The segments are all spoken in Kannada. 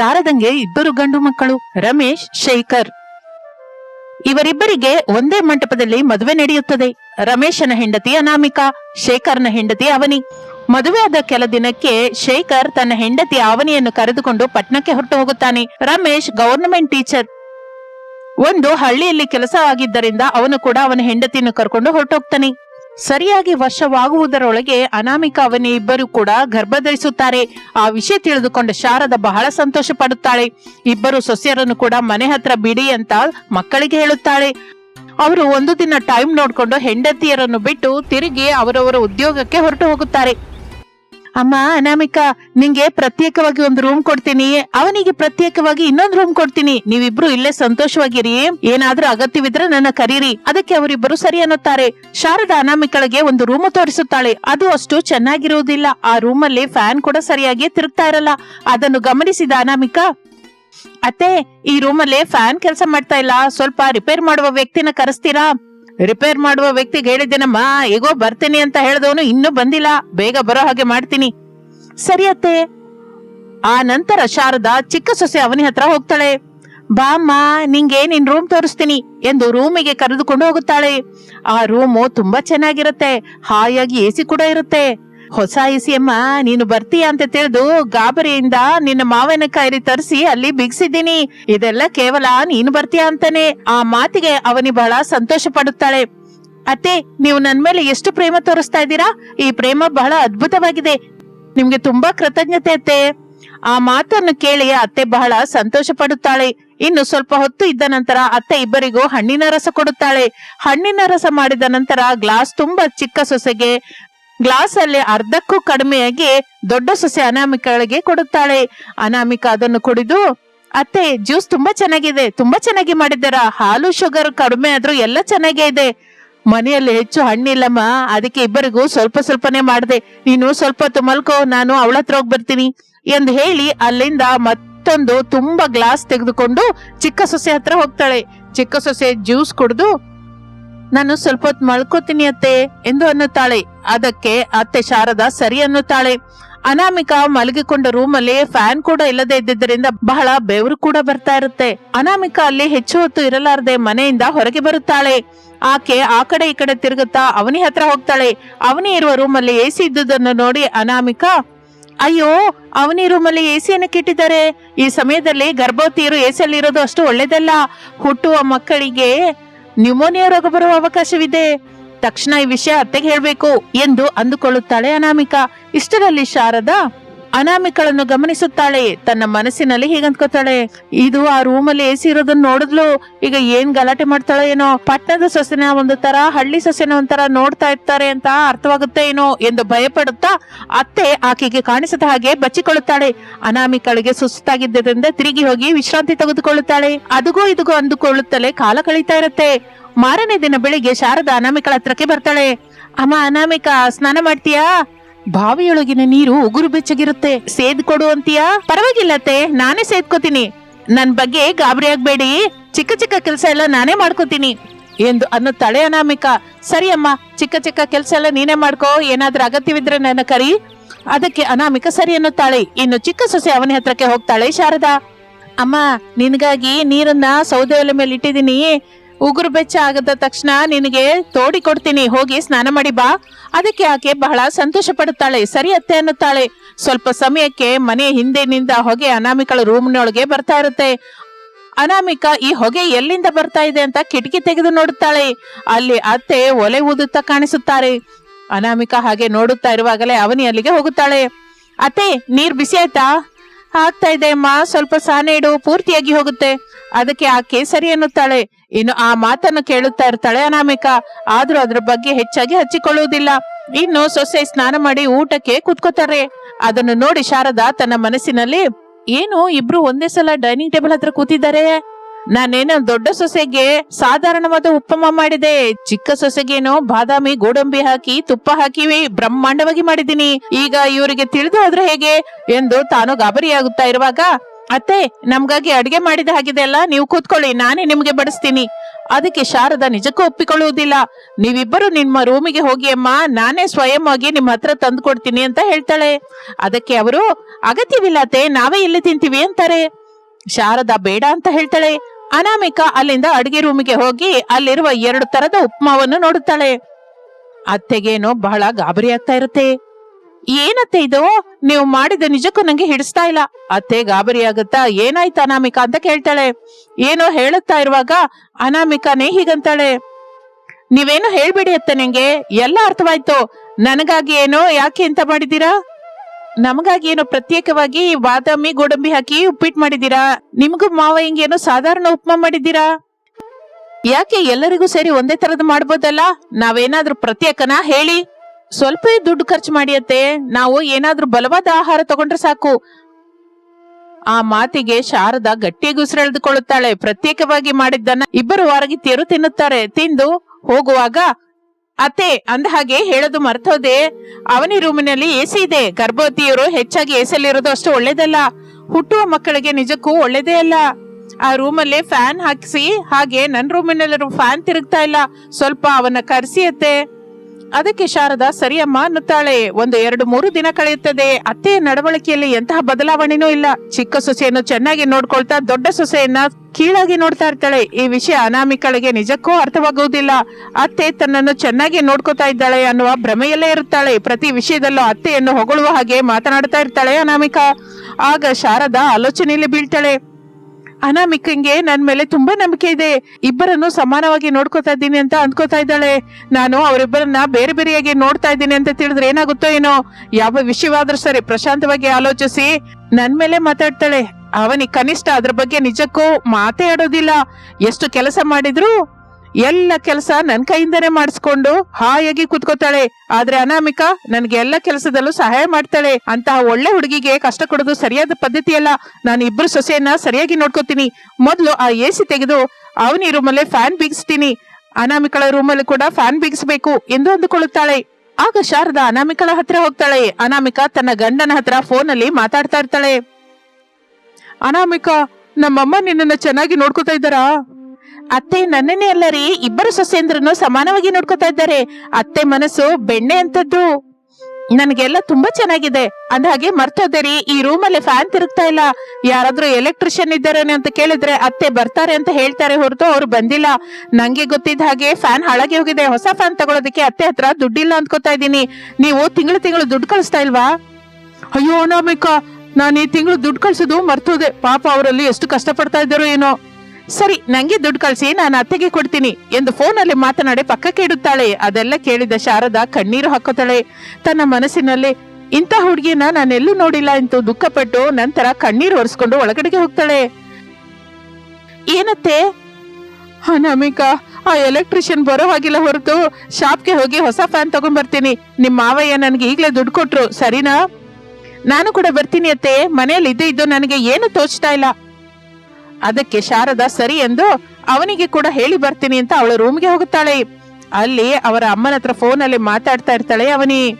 ಶಾರದಂಗೆ ಇಬ್ಬರು ಗಂಡು ಮಕ್ಕಳು, ರಮೇಶ್, ಶೇಖರ್. ಇವರಿಬ್ಬರಿಗೆ ಒಂದೇ ಮಂಟಪದಲ್ಲಿ ಮದುವೆ ನಡೆಯುತ್ತದೆ. ರಮೇಶನ ಹೆಂಡತಿ ಅನಾಮಿಕಾ, ಶೇಖರ್ನ ಹೆಂಡತಿ ಅವನಿ. ಮದುವೆಯಾದ ಕೆಲ ದಿನಕ್ಕೆ ಶೇಖರ್ ತನ್ನ ಹೆಂಡತಿ ಅವನಿಯನ್ನು ಕರೆದುಕೊಂಡು ಪಟ್ನಕ್ಕೆ ಹೊರಟು ಹೋಗುತ್ತಾನೆ ರಮೇಶ್ ಗವರ್ನಮೆಂಟ್ ಟೀಚರ್. ಒಂದು ಹಳ್ಳಿಯಲ್ಲಿ ಕೆಲಸ ಆಗಿದ್ದರಿಂದ ಅವನು ಕೂಡ ಅವನ ಹೆಂಡತಿಯನ್ನು ಕರ್ಕೊಂಡು ಹೊರಟೋಗ್ತಾನೆ. ಸರಿಯಾಗಿ ವರ್ಷವಾಗುವುದರೊಳಗೆ ಅನಾಮಿಕಾ ಅವನೇ ಇಬ್ಬರು ಕೂಡ ಗರ್ಭಧರಿಸುತ್ತಾರೆ. ಆ ವಿಷಯ ತಿಳಿದುಕೊಂಡ ಶಾರದ ಬಹಳ ಸಂತೋಷ ಪಡುತ್ತಾಳೆ ಇಬ್ಬರು ಸೊಸೆಯರನ್ನು ಕೂಡ ಮನೆ ಹತ್ರ ಬಿಡಿ ಅಂತ ಮಕ್ಕಳಿಗೆ ಹೇಳುತ್ತಾಳೆ. ಅವರು ಒಂದು ದಿನ ಟೈಮ್ ನೋಡಿಕೊಂಡು ಹೆಂಡತಿಯರನ್ನು ಬಿಟ್ಟು ತಿರುಗಿ ಅವರವರ ಉದ್ಯೋಗಕ್ಕೆ ಹೊರಟು ಹೋಗುತ್ತಾರೆ. ಅಮ್ಮ, ಅನಾಮಿಕಾ, ನಿಂಗೆ ಪ್ರತ್ಯೇಕವಾಗಿ ಒಂದು ರೂಮ್ ಕೊಡ್ತೀನಿ. ಅವನಿಗೆ ಪ್ರತ್ಯೇಕವಾಗಿ ಇನ್ನೊಂದು ರೂಮ್ ಕೊಡ್ತೀನಿ. ನೀವಿಬ್ರು ಇಲ್ಲೇ ಸಂತೋಷವಾಗಿರಿ. ಏನಾದ್ರೂ ಅಗತ್ಯವಿದ್ರೆ ನನ್ನ ಕರೀರಿ. ಅದಕ್ಕೆ ಅವರಿಬ್ಬರು ಸರಿ ಅನ್ನುತ್ತಾರೆ. ಶಾರದಾ ಅನಾಮಿಕಳಿಗೆ ಒಂದು ರೂಮ್ ತೋರಿಸುತ್ತಾಳೆ. ಅದು ಅಷ್ಟು ಚೆನ್ನಾಗಿರುವುದಿಲ್ಲ. ಆ ರೂಮಲ್ಲಿ ಫ್ಯಾನ್ ಕೂಡ ಸರಿಯಾಗಿ ತಿರುಗ್ತಾ ಇರಲ್ಲ. ಅದನ್ನು ಗಮನಿಸಿದ ಅನಾಮಿಕಾ, ಅತ್ತೆ, ಈ ರೂಮಲ್ಲಿ ಫ್ಯಾನ್ ಕೆಲಸ ಮಾಡ್ತಾ ಇಲ್ಲ. ಸ್ವಲ್ಪ ರಿಪೇರ್ ಮಾಡುವ ವ್ಯಕ್ತಿನ ಕರೆಸ್ತೀರಾ? ರಿಪೇರ್ ಮಾಡುವ ವ್ಯಕ್ತಿಗೆ ಹೇಳಿದ್ದೇನಮ್ಮ ಈಗೋ ಬರ್ತೀನಿ ಅಂತ ಹೇಳಿದವನು ಇನ್ನೂ ಬಂದಿಲ್ಲ. ಬೇಗ ಬರೋ ಹಾಗೆ ಮಾಡ್ತೀನಿ. ಸರಿಯತ್ತೆ ಆ ನಂತರ ಶಾರದಾ ಚಿಕ್ಕ ಸೊಸೆ ಅವನಿ ಹತ್ರ ಹೋಗ್ತಾಳೆ. ಬಾ ಅಮ್ಮ, ನಿಂಗೆ ನಿನ್ ರೂಮ್ ತೋರಿಸ್ತೀನಿ ಎಂದು ರೂಮಿಗೆ ಕರೆದುಕೊಂಡು ಹೋಗುತ್ತಾಳೆ. ಆ ರೂಮು ತುಂಬಾ ಚೆನ್ನಾಗಿರುತ್ತೆ. ಹಾಯಾಗಿ ಎಸಿ ಕೂಡ ಇರುತ್ತೆ. ಹೊಸ ಇಸಿಯಮ್ಮ ನೀನು ಬರ್ತೀಯ ಅಂತ ತಿಳಿದು ಗಾಬರಿಯಿಂದ ನಿನ್ನ ಮಾವನ ಕೈರಿ ತರಿಸಿ ಅಲ್ಲಿ ಬಿಗಿಸಿದ್ದೀನಿ. ಇದೆಲ್ಲ ಕೇವಲ ನೀನು ಬರ್ತೀಯ ಅಂತಾನೆ. ಆ ಮಾತಿಗೆ ಅವನಿ ಬಹಳ ಸಂತೋಷ ಪಡುತ್ತಾಳೆ. ಅತ್ತೆ, ನೀವು ನನ್ ಮೇಲೆ ಎಷ್ಟು ಪ್ರೇಮ ತೋರಿಸ್ತಾ ಇದ್ದೀರಾ? ಈ ಪ್ರೇಮ ಬಹಳ ಅದ್ಭುತವಾಗಿದೆ. ನಿಮ್ಗೆ ತುಂಬಾ ಕೃತಜ್ಞತೆ ಅತ್ತೆ. ಆ ಮಾತನ್ನು ಕೇಳಿ ಅತ್ತೆ ಬಹಳ ಸಂತೋಷ ಪಡುತ್ತಾಳೆ. ಇನ್ನು ಸ್ವಲ್ಪ ಹೊತ್ತು ಇದ್ದ ನಂತರ ಅತ್ತೆ ಇಬ್ಬರಿಗೂ ಹಣ್ಣಿನ ರಸ ಕೊಡುತ್ತಾಳೆ. ಹಣ್ಣಿನ ರಸ ಮಾಡಿದ ನಂತರ ಗ್ಲಾಸ್ ತುಂಬಾ ಚಿಕ್ಕ ಸೊಸೆಗೆ ಗ್ಲಾಸ್ ಅಲ್ಲಿ ಅರ್ಧಕ್ಕೂ ಕಡಿಮೆಯಾಗಿ ದೊಡ್ಡ ಸೊಸೆ ಅನಾಮಿಕಳಿಗೆ ಕೊಡುತ್ತಾಳೆ. ಅನಾಮಿಕ ಅದನ್ನು ಕುಡಿದು, ಅತ್ತೆ, ಜ್ಯೂಸ್ ತುಂಬಾ ಚೆನ್ನಾಗಿದೆ, ತುಂಬಾ ಚೆನ್ನಾಗಿ ಮಾಡಿದ್ದಾರ, ಹಾಲು, ಶುಗರ್ ಕಡಿಮೆ ಆದ್ರೂ ಎಲ್ಲ ಚೆನ್ನಾಗೇ ಇದೆ. ಮನೆಯಲ್ಲಿ ಹೆಚ್ಚು ಹಣ್ಣಿಲ್ಲಮ್ಮ, ಅದಕ್ಕೆ ಇಬ್ಬರಿಗೂ ಸ್ವಲ್ಪ ಸ್ವಲ್ಪನೇ ಮಾಡಿದೆ. ನೀನು ಸ್ವಲ್ಪ ಹೊತ್ತು ಮಲ್ಕೋ, ನಾನು ಅವಳ ಹತ್ರ ಹೋಗಿ ಬರ್ತೀನಿ. ಎಂದು ಹೇಳಿ ಅಲ್ಲಿಂದ ಮತ್ತೊಂದು ತುಂಬಾ ಗ್ಲಾಸ್ ತೆಗೆದುಕೊಂಡು ಚಿಕ್ಕ ಸೊಸೆ ಹತ್ರ ಹೋಗ್ತಾಳೆ. ಚಿಕ್ಕ ಸೊಸೆ ಜ್ಯೂಸ್ ಕುಡಿದು ನಾನು ಸ್ವಲ್ಪ ಹೊತ್ತು ಮಲ್ಕೋತೀನಿ ಅತ್ತೆ ಎಂದು ಅನ್ನುತ್ತಾಳೆ. ಅದಕ್ಕೆ ಅತ್ತೆ ಶಾರದಾ ಸರಿ ಅನ್ನುತ್ತಾಳೆ. ಅನಾಮಿಕಾ ಮಲಗಿಕೊಂಡ ರೂಮಲ್ಲಿ ಫ್ಯಾನ್ ಕೂಡ ಇಲ್ಲದೆ ಇದ್ದಿದ್ದರಿಂದ ಬಹಳ ಬೆವರು ಕೂಡ ಬರ್ತಾ ಇರುತ್ತೆ. ಅನಾಮಿಕಾ ಅಲ್ಲಿ ಹೆಚ್ಚು ಹೊತ್ತು ಇರಲಾರದೆ ಮನೆಯಿಂದ ಹೊರಗೆ ಬರುತ್ತಾಳೆ. ಆಕೆ ಆ ಕಡೆ ಈ ಕಡೆ ತಿರುಗುತ್ತಾ ಅವನಿ ಹತ್ರ ಹೋಗ್ತಾಳೆ. ಅವನಿ ಇರುವ ರೂಮಲ್ಲಿ ಎಸಿ ಇದ್ದುದನ್ನು ನೋಡಿ ಅನಾಮಿಕಾ, ಅಯ್ಯೋ, ಅವನಿ ರೂಮಲ್ಲಿ ಎಸಿಯನ್ನು ಕೆಟ್ಟಿದ್ದಾರೆ. ಈ ಸಮಯದಲ್ಲಿ ಗರ್ಭವತಿಯರು ಎಸಿಯಲ್ಲಿ ಇರೋದು ಅಷ್ಟು ಒಳ್ಳೇದಲ್ಲ. ಹುಟ್ಟುವ ಮಕ್ಕಳಿಗೆ ನ್ಯೂಮೋನಿಯಾ ರೋಗ ಬರುವ ಅವಕಾಶವಿದೆ. ತಕ್ಷಣ ಈ ವಿಷಯ ಅತ್ತೆಗೆ ಹೇಳ್ಬೇಕು ಎಂದು ಅಂದುಕೊಳ್ಳುತ್ತಾಳೆ ಅನಾಮಿಕಾ. ಇಷ್ಟರಲ್ಲಿ ಶಾರದಾ? ಅನಾಮಿಕಳನ್ನು ಗಮನಿಸುತ್ತಾಳೆ. ತನ್ನ ಮನಸ್ಸಿನಲ್ಲಿ ಹೀಗಂದ್ಕೋತಾಳೆ ಇದು ಆ ರೂಮಲ್ಲಿ ಎಸಿ ಇರೋದನ್ನ ನೋಡಿದ್ಲು. ಈಗ ಏನ್ ಗಲಾಟೆ ಮಾಡ್ತಾಳೆ ಏನೋ? ಪಟ್ಟಣದ ಸೊಸೆನ ಒಂದು ತರ ಹಳ್ಳಿ ಸೊಸೆನ ಒಂಥರ ನೋಡ್ತಾ ಇರ್ತಾರೆ ಅಂತ ಅರ್ಥವಾಗುತ್ತೆ ಏನೋ? ಎಂದು ಭಯಪಡುತ್ತಾ ಅತ್ತೆ ಆಕೆಗೆ ಕಾಣಿಸದ ಹಾಗೆ ಬಚ್ಚಿಕೊಳ್ಳುತ್ತಾಳೆ. ಅನಾಮಿಕಳಿಗೆ ಸುಸ್ತಾಗಿದ್ದರಿಂದ ತಿರುಗಿ ಹೋಗಿ ವಿಶ್ರಾಂತಿ ತೆಗೆದುಕೊಳ್ಳುತ್ತಾಳೆ. ಅದುಗೋ ಇದುಗೋ ಅಂದುಕೊಳ್ಳುತ್ತಲೇ ಕಾಲ ಕಳೀತಾ ಇರುತ್ತೆ. ಮಾರನೇ ದಿನ ಬೆಳಿಗ್ಗೆ ಶಾರದಾ ಅನಾಮಿಕಳ ಹತ್ರಕ್ಕೆ ಬರ್ತಾಳೆ. ಅಮ್ಮ, ಅನಾಮಿಕಾ, ಸ್ನಾನ ಮಾಡ್ತೀಯಾ? ಬಾವಿಯೊಳಗಿನ ನೀರು ಉಗುರು ಬೆಚ್ಚಗಿರುತ್ತೆ. ಸೇದ್ ಕೊಡು ಅಂತೀಯಾ ಪರವಾಗಿಲ್ಲ ತೇ ನಾನೇ ಸೇದ್ಕೋತೀನಿ. ನನ್ ಬಗ್ಗೆ ಗಾಬರಿ ಆಗ್ಬೇಡಿ. ಚಿಕ್ಕ ಚಿಕ್ಕ ಕೆಲಸ ಎಲ್ಲ ನಾನೇ ಮಾಡ್ಕೋತೀನಿ. ಎಂದು ಅನ್ನೋ ತಳೆ ಅನಾಮಿಕ, ಸರಿ ಅಮ್ಮ, ಚಿಕ್ಕ ಚಿಕ್ಕ ಕೆಲಸ ಎಲ್ಲ ನೀನೇ ಮಾಡ್ಕೋ, ಏನಾದ್ರೂ ಅಗತ್ಯವಿದ್ರೆ ನನ್ನ ಕರಿ. ಅದಕ್ಕೆ ಅನಾಮಿಕ ಸರಿ ಅನ್ನುತ್ತಾಳೆ. ಇನ್ನು ಚಿಕ್ಕ ಸೊಸೆ ಅವನ ಹತ್ರಕ್ಕೆ ಹೋಗ್ತಾಳೆ ಶಾರದಾ. ಅಮ್ಮ, ನಿನಗಾಗಿ ನೀರನ್ನ ಸೌದೆ ಒಲೆ ಮೇಲೆ ಇಟ್ಟಿದ್ದೀನಿ ಉಗುರು ಬೆಚ್ಚ ಆಗದ ತಕ್ಷಣ ನಿನಗೆ ತೋಡಿ ಕೊಡ್ತೀನಿ ಹೋಗಿ ಸ್ನಾನ ಮಾಡಿ ಬಾ. ಅದಕ್ಕೆ ಆಕೆ ಬಹಳ ಸಂತೋಷ ಪಡುತ್ತಾಳೆ ಸರಿ ಅತ್ತೆ ಅನ್ನುತ್ತಾಳೆ. ಸ್ವಲ್ಪ ಸಮಯಕ್ಕೆ ಮನೆ ಹಿಂದಿನಿಂದ ಹೊಗೆ ಅನಾಮಿಕಳ ರೂಮ್ನೊಳಗೆ ಬರ್ತಾ ಇರುತ್ತೆ. ಅನಾಮಿಕಾ ಈ ಹೊಗೆ ಎಲ್ಲಿಂದ ಬರ್ತಾ ಇದೆ ಅಂತ ಕಿಟಕಿ ತೆಗೆದು ನೋಡುತ್ತಾಳೆ. ಅಲ್ಲಿ ಅತ್ತೆ ಒಲೆ ಊದುತ್ತಾ ಕಾಣಿಸುತ್ತಾರೆ. ಅನಾಮಿಕಾ ಹಾಗೆ ನೋಡುತ್ತಾ ಇರುವಾಗಲೇ ಅವನಿ ಅಲ್ಲಿಗೆ ಹೋಗುತ್ತಾಳೆ. ಅತ್ತೆ, ನೀರ್ ಬಿಸಿ ಆಯ್ತಾ? ಆಗ್ತಾ ಇದೆ, ಅಮ್ಮ. ಸ್ವಲ್ಪ ಸಾನೆ ಇಡು, ಪೂರ್ತಿಯಾಗಿ ಹೋಗುತ್ತೆ. ಅದಕ್ಕೆ ಆಕೆ ಸರಿ ಅನ್ನುತ್ತಾಳೆ. ಇನ್ನು ಆ ಮಾತನ್ನು ಕೇಳುತ್ತಾ ಇರ್ತಾಳೆ ಅನಾಮಿಕಾ. ಆದ್ರೂ ಅದ್ರ ಬಗ್ಗೆ ಹೆಚ್ಚಾಗಿ ಹಚ್ಚಿಕೊಳ್ಳುವುದಿಲ್ಲ. ಇನ್ನು ಸೊಸೆ ಸ್ನಾನ ಮಾಡಿ ಊಟಕ್ಕೆ ಕೂತ್ಕೋತಾರೆ. ಅದನ್ನು ನೋಡಿ ಶಾರದಾ ತನ್ನ ಮನಸ್ಸಿನಲ್ಲಿ, ಏನು, ಇಬ್ರು ಒಂದೇ ಸಲ ಡೈನಿಂಗ್ ಟೇಬಲ್ ಹತ್ರ ಕೂತಿದ್ದಾರೆ? ನಾನೇನೋ ದೊಡ್ಡ ಸೊಸೆಗೆ ಸಾಧಾರಣವಾದ ಉಪಮ ಮಾಡಿದೆ. ಚಿಕ್ಕ ಸೊಸೆಗೇನೋ ಬಾದಾಮಿ, ಗೋಡಂಬಿ ಹಾಕಿ, ತುಪ್ಪ ಹಾಕಿ ಬ್ರಹ್ಮಾಂಡವಾಗಿ ಮಾಡಿದ್ದೀನಿ. ಈಗ ಇವರಿಗೆ ತಿಳಿದು ಹೋದ್ರೆ ಹೇಗೆ? ಎಂದು ತಾನು ಗಾಬರಿಯಾಗುತ್ತಾ ಇರುವಾಗ ಅತ್ತೆ, ನಮ್ಗಾಗಿ ಅಡಿಗೆ ಮಾಡಿದ ಹಾಗಿದೆ ಅಲ್ಲ ನೀವು ಕೂತ್ಕೊಳ್ಳಿ, ನಾನೇ ನಿಮ್ಗೆ ಬಡಿಸ್ತೀನಿ. ಅದಕ್ಕೆ ಶಾರದಾ ನಿಜಕ್ಕೂ ಒಪ್ಪಿಕೊಳ್ಳುವುದಿಲ್ಲ. ನೀವಿಬ್ಬರು ನಿಮ್ಮ ರೂಮಿಗೆ ಹೋಗಿ, ಅಮ್ಮ, ನಾನೇ ಸ್ವಯಂ ನಿಮ್ಮ ಹತ್ರ ತಂದು ಕೊಡ್ತೀನಿ ಅಂತ ಹೇಳ್ತಾಳೆ. ಅದಕ್ಕೆ ಅವರು, ಅಗತ್ಯವಿಲ್ಲ ಅತ್ತೆ, ನಾವೇ ಇಲ್ಲಿ ತಿಂತೀವಿ ಅಂತಾರೆ. ಶಾರದಾ ಬೇಡ ಅಂತ ಹೇಳ್ತಾಳೆ. ಅನಾಮಿಕಾ ಅಲ್ಲಿಂದ ಅಡಿಗೆ ರೂಮಿಗೆ ಹೋಗಿ ಅಲ್ಲಿರುವ ಎರಡು ತರದ ಉಪ್ಮಾವನ್ನು ನೋಡುತ್ತಾಳೆ. ಅತ್ತೆಗೇನೋ ಬಹಳ ಗಾಬರಿ ಆಗ್ತಾ ಇರುತ್ತೆ. ಏನತ್ತೆ ಇದು? ನೀವು ಮಾಡಿದ ನಿಜಕ್ಕೂ ನಂಗೆ ಹಿಡಿಸ್ತಾ ಇಲ್ಲ. ಅತ್ತೆ ಗಾಬರಿ ಆಗುತ್ತಾ ಏನಾಯ್ತು ಅನಾಮಿಕ ಅಂತ ಕೇಳ್ತಾಳೆ. ಏನೋ ಹೇಳುತ್ತಾ ಇರುವಾಗ ಅನಾಮಿಕಾನೇ ಹೀಗಂತಾಳೆ. ನೀವೇನು ಹೇಳ್ಬೇಡಿ ಅತ್ತೆ ನಂಗೆ, ಎಲ್ಲ ಅರ್ಥವಾಯ್ತು. ನನಗಾಗಿ ಏನೋ, ಯಾಕೆ ಅಂತ ಮಾಡಿದ್ದೀರಾ? ನಮಗಾಗಿ ಏನೋ ಪ್ರತ್ಯೇಕವಾಗಿ ಬಾದಾಮಿ, ಗೋಡಂಬಿ ಹಾಕಿ ಉಪ್ಪಿಟ್ಟು ಮಾಡಿದ್ದೀರಾ? ನಿಮಗೂ ಮಾವ ಹಿಂಗೇನೋ ಸಾಧಾರಣ ಉಪ್ಮಾ ಮಾಡಿದ್ದೀರಾ? ಯಾಕೆ ಎಲ್ಲರಿಗೂ ಸೇರಿ ಒಂದೇ ತರದ್ ಮಾಡ್ಬೋದಲ್ಲ? ನಾವೇನಾದ್ರೂ ಪ್ರತ್ಯೇಕನಾ ಹೇಳಿ. ಸ್ವಲ್ಪ ದುಡ್ಡು ಖರ್ಚು ಮಾಡಿಯತ್ತೆ ನಾವು ಏನಾದ್ರೂ ಬಲವಾದ ಆಹಾರ ತಗೊಂಡ್ರೆ ಸಾಕು. ಆ ಮಾತಿಗೆ ಶಾರದ ಗಟ್ಟಿ ಉಸಿರೆಳೆದುಕೊಳ್ಳುತ್ತಾಳೆ. ಪ್ರತ್ಯೇಕವಾಗಿ ಮಾಡಿದ್ದನ್ನ ಇಬ್ಬರು ವಾರಗಿತ್ತಿಯರು ತಿನ್ನುತ್ತಾರೆ. ತಿಂದು ಹೋಗುವಾಗ ಅತ್ತೆ ಅಂದ ಹಾಗೆ ಹೇಳೋದು ಮರ್ತೋದೆ. ಅವನಿ ರೂಮಿನಲ್ಲಿ ಎಸಿ ಇದೆ. ಗರ್ಭವತಿಯರು ಹೆಚ್ಚಾಗಿ ಎಸಿಯಲ್ಲಿರೋದು ಅಷ್ಟು ಒಳ್ಳೇದಲ್ಲ. ಹುಟ್ಟುವ ಮಕ್ಕಳಿಗೆ ನಿಜಕ್ಕೂ ಒಳ್ಳೇದೇ ಅಲ್ಲ. ಆ ರೂಮಲ್ಲಿ ಫ್ಯಾನ್ ಹಾಕಿಸಿ ಹಾಗೆ ನನ್ನ ರೂಮಿನಲ್ಲಿರೋ ಫ್ಯಾನ್ ತಿರುಗ್ತಾ ಇಲ್ಲ. ಸ್ವಲ್ಪ ಅವನ ಕರೆಸಿ ಅತ್ತೆ. ಅದಕ್ಕೆ ಶಾರದಾ, ಸರಿಯಮ್ಮ ಅನ್ನುತ್ತಾಳೆ, ಒಂದು ಎರಡು ಮೂರು ದಿನ ಕಳೆಯುತ್ತದೆ. ಅತ್ತೆಯ ನಡವಳಿಕೆಯಲ್ಲಿ ಎಂತಹ ಬದಲಾವಣೆನೂ ಇಲ್ಲ. ಚಿಕ್ಕ ಸೊಸೆಯನ್ನು ಚೆನ್ನಾಗಿ ನೋಡ್ಕೊಳ್ತಾ ದೊಡ್ಡ ಸೊಸೆಯನ್ನ ಕೀಳಾಗಿ ನೋಡ್ತಾ ಇರ್ತಾಳೆ. ಈ ವಿಷಯ ಅನಾಮಿಕಳಿಗೆ ನಿಜಕ್ಕೂ ಅರ್ಥವಾಗುವುದಿಲ್ಲ. ಅತ್ತೆ ತನ್ನನ್ನು ಚೆನ್ನಾಗಿ ನೋಡ್ಕೋತಾ ಇದ್ದಾಳೆ ಅನ್ನುವ ಭ್ರಮೆಯಲ್ಲೇ ಇರುತ್ತಾಳೆ. ಪ್ರತಿ ವಿಷಯದಲ್ಲೂ ಅತ್ತೆಯನ್ನು ಹೊಗಳುವ ಹಾಗೆ ಮಾತನಾಡ್ತಾ ಇರ್ತಾಳೆ ಅನಾಮಿಕ. ಆಗ ಶಾರದಾ ಆಲೋಚನೆಯಲ್ಲಿ ಬೀಳ್ತಾಳೆ. ಅನಾಮಿಕಂಗೆ ನನ್ ಮೇಲೆ ತುಂಬಾ ನಂಬಿಕೆ ಇದೆ. ಇಬ್ಬರನ್ನು ಸಮಾನವಾಗಿ ನೋಡ್ಕೋತಾ ಇದ್ದೀನಿ ಅಂತ ಅಂದ್ಕೋತಾ ಇದ್ದಾಳೆ. ನಾನು ಅವರಿಬ್ಬರನ್ನ ಬೇರೆ ಬೇರೆಯಾಗಿ ನೋಡ್ತಾ ಇದ್ದೀನಿ ಅಂತ ತಿಳಿದ್ರೆ ಏನಾಗುತ್ತೋ ಏನೋ. ಯಾವ ವಿಷಯವಾದ್ರೂ ಸರಿ ಪ್ರಶಾಂತವಾಗಿ ಆಲೋಚಿಸಿ ನನ್ ಮೇಲೆ ಮಾತಾಡ್ತಾಳೆ. ಅವನಿಗೆ ಕನಿಷ್ಠ ಅದ್ರ ಬಗ್ಗೆ ನಿಜಕ್ಕೂ ಮಾತೇ ಆಡೋದಿಲ್ಲ. ಎಷ್ಟು ಕೆಲಸ ಮಾಡಿದ್ರು ಎಲ್ಲ ಕೆಲಸ ನನ್ ಕೈಯಿಂದನೇ ಮಾಡಿಸ್ಕೊಂಡು ಹಾಯಾಗಿ ಕುತ್ಕೋತಾಳೆ. ಆದ್ರೆ ಅನಾಮಿಕಾ ನನ್ಗೆ ಎಲ್ಲ ಕೆಲಸದಲ್ಲೂ ಸಹಾಯ ಮಾಡ್ತಾಳೆ. ಅಂತಹ ಒಳ್ಳೆ ಹುಡುಗಿಗೆ ಕಷ್ಟ ಕೊಡೋದು ಸರಿಯಾದ ಪದ್ಧತಿ ಅಲ್ಲ. ನಾನು ಇಬ್ರು ಸೊಸೆಯನ್ನ ಸರಿಯಾಗಿ ನೋಡ್ಕೋತೀನಿ. ಮೊದ್ಲು ಆ ಎ ಸಿ ತೆಗೆದು ಅವನಿ ರೂಮಲ್ಲೇ ಫ್ಯಾನ್ ಬಿಗಿಸ್ತೀನಿ. ಅನಾಮಿಕಳ ರೂಮಲ್ಲಿ ಕೂಡ ಫ್ಯಾನ್ ಬಿಗಿಸ್ಬೇಕು ಎಂದು ಅಂದುಕೊಳ್ಳುತ್ತಾಳೆ. ಆಗ ಶಾರದಾ ಅನಾಮಿಕಳ ಹತ್ರ ಹೋಗ್ತಾಳೆ. ಅನಾಮಿಕಾ ತನ್ನ ಗಂಡನ ಹತ್ರ ಫೋನಲ್ಲಿ ಮಾತಾಡ್ತಾ ಇರ್ತಾಳೆ. ಅನಾಮಿಕಾ, ನಮ್ಮಮ್ಮ ನಿನ್ನನ್ನು ಚೆನ್ನಾಗಿ ನೋಡ್ಕೋತಾ ಇದ್ದಾರಾ? ಅತ್ತೆ ನನ್ನನ್ನೇ ಅಲ್ಲ ರೀ, ಇಬ್ಬರು ಸೊಸೆಂದ್ರನು ಸಮಾನವಾಗಿ ನೋಡ್ಕೊತಾ ಇದ್ದಾರೆ. ಅತ್ತೆ ಮನಸ್ಸು ಬೆಣ್ಣೆ ಅಂತದ್ದು. ನನಗೆಲ್ಲ ತುಂಬಾ ಚೆನ್ನಾಗಿದೆ. ಅಂದ್ಹಾಗೆ ಹಾಗೆ ರೀ, ಈ ರೂಮಲ್ಲಿ ಫ್ಯಾನ್ ತಿರುಗ್ತಾ ಇಲ್ಲ. ಯಾರಾದ್ರೂ ಎಲೆಕ್ಟ್ರಿಷಿಯನ್ ಇದ್ದಾರೇನೆ ಅಂತ ಕೇಳಿದ್ರೆ ಅತ್ತೆ ಬರ್ತಾರೆ ಅಂತ ಹೇಳ್ತಾರೆ ಹೊರತು ಅವ್ರು ಬಂದಿಲ್ಲ. ನಂಗೆ ಗೊತ್ತಿದ್ದ ಹಾಗೆ ಫ್ಯಾನ್ ಹಾಳಾಗಿ ಹೋಗಿದೆ. ಹೊಸ ಫ್ಯಾನ್ ತಗೊಳೋದಕ್ಕೆ ಅತ್ತೆ ಹತ್ರ ದುಡ್ಡಿಲ್ಲ ಅಂದ್ಕೋತಾ ಇದ್ದೀನಿ. ನೀವು ತಿಂಗಳು ತಿಂಗಳು ದುಡ್ಡು ಕಳಿಸ್ತಾ ಇಲ್ವಾ? ಅಯ್ಯೋ ಅನಾಮಿಕಾ, ನಾನು ಈ ತಿಂಗಳು ದುಡ್ಡು ಕಳ್ಸೋದು ಮರ್ತೋದೆ. ಪಾಪ ಅವರಲ್ಲಿ ಎಷ್ಟು ಕಷ್ಟಪಡ್ತಾ ಇದ್ದಾರೋ ಏನೋ. ಸರಿ, ನಂಗೆ ದುಡ್ಡು ಕಳಿಸಿ, ನಾನು ಅತ್ತೆಗೆ ಕೊಡ್ತೀನಿ ಎಂದು ಫೋನಲ್ಲಿ ಮಾತನಾಡಿ ಪಕ್ಕಕ್ಕೆ ಇಡುತ್ತಾಳೆ. ಅದೆಲ್ಲ ಕೇಳಿದ ಶಾರದಾ ಕಣ್ಣೀರು ಹಾಕೋತಾಳೆ ತನ್ನ ಮನಸ್ಸಿನಲ್ಲಿ, ಇಂಥ ಹುಡುಗಿನ ನಾನೆಲ್ಲೂ ನೋಡಿಲ್ಲ ಎಂದು ದುಃಖಪಟ್ಟು ನಂತರ ಕಣ್ಣೀರು ಒರೆಸ್ಕೊಂಡು ಒಳಗಡೆಗೆ ಹೋಗ್ತಾಳೆ. ಏನತ್ತೆ? ಅನಾಮಿಕಾ, ಆ ಎಲೆಕ್ಟ್ರಿಷಿಯನ್ ಬರೋ ಹಾಗಿಲ್ಲ ಹೊರತು ಶಾಪ್ಗೆ ಹೋಗಿ ಹೊಸ ಫ್ಯಾನ್ ತಗೊಂಡ್ ಬರ್ತೀನಿ ನಿಮ್ ಮಾವಯ್ಯ ನನಗೆ ಈಗಲೇ ದುಡ್ಡು ಕೊಟ್ರು, ಸರಿನಾ? ನಾನು ಕೂಡ ಬರ್ತೀನಿ ಅತ್ತೆ. ಮನೆಯಲ್ಲಿ ಇದ್ದು ಇದ್ದು ನನಗೆ ಏನು ತೋಚ್ತಾ ಇಲ್ಲ. ಅದಕ್ಕೆ ಶಾರದಾ ಸರಿ ಎಂದು ಅವನಿಗೆ ಕೂಡ ಹೇಳಿ ಬರ್ತೀನಿ ಅಂತ ಅವಳ ರೂಮ್ಗೆ ಹೋಗುತ್ತಾಳೆ. ಅಲ್ಲಿ ಅವರ ಅಮ್ಮನ ಹತ್ರ ಫೋನಲ್ಲಿ ಮಾತಾಡ್ತಾ ಇರ್ತಾಳೆ ಅವನಿ.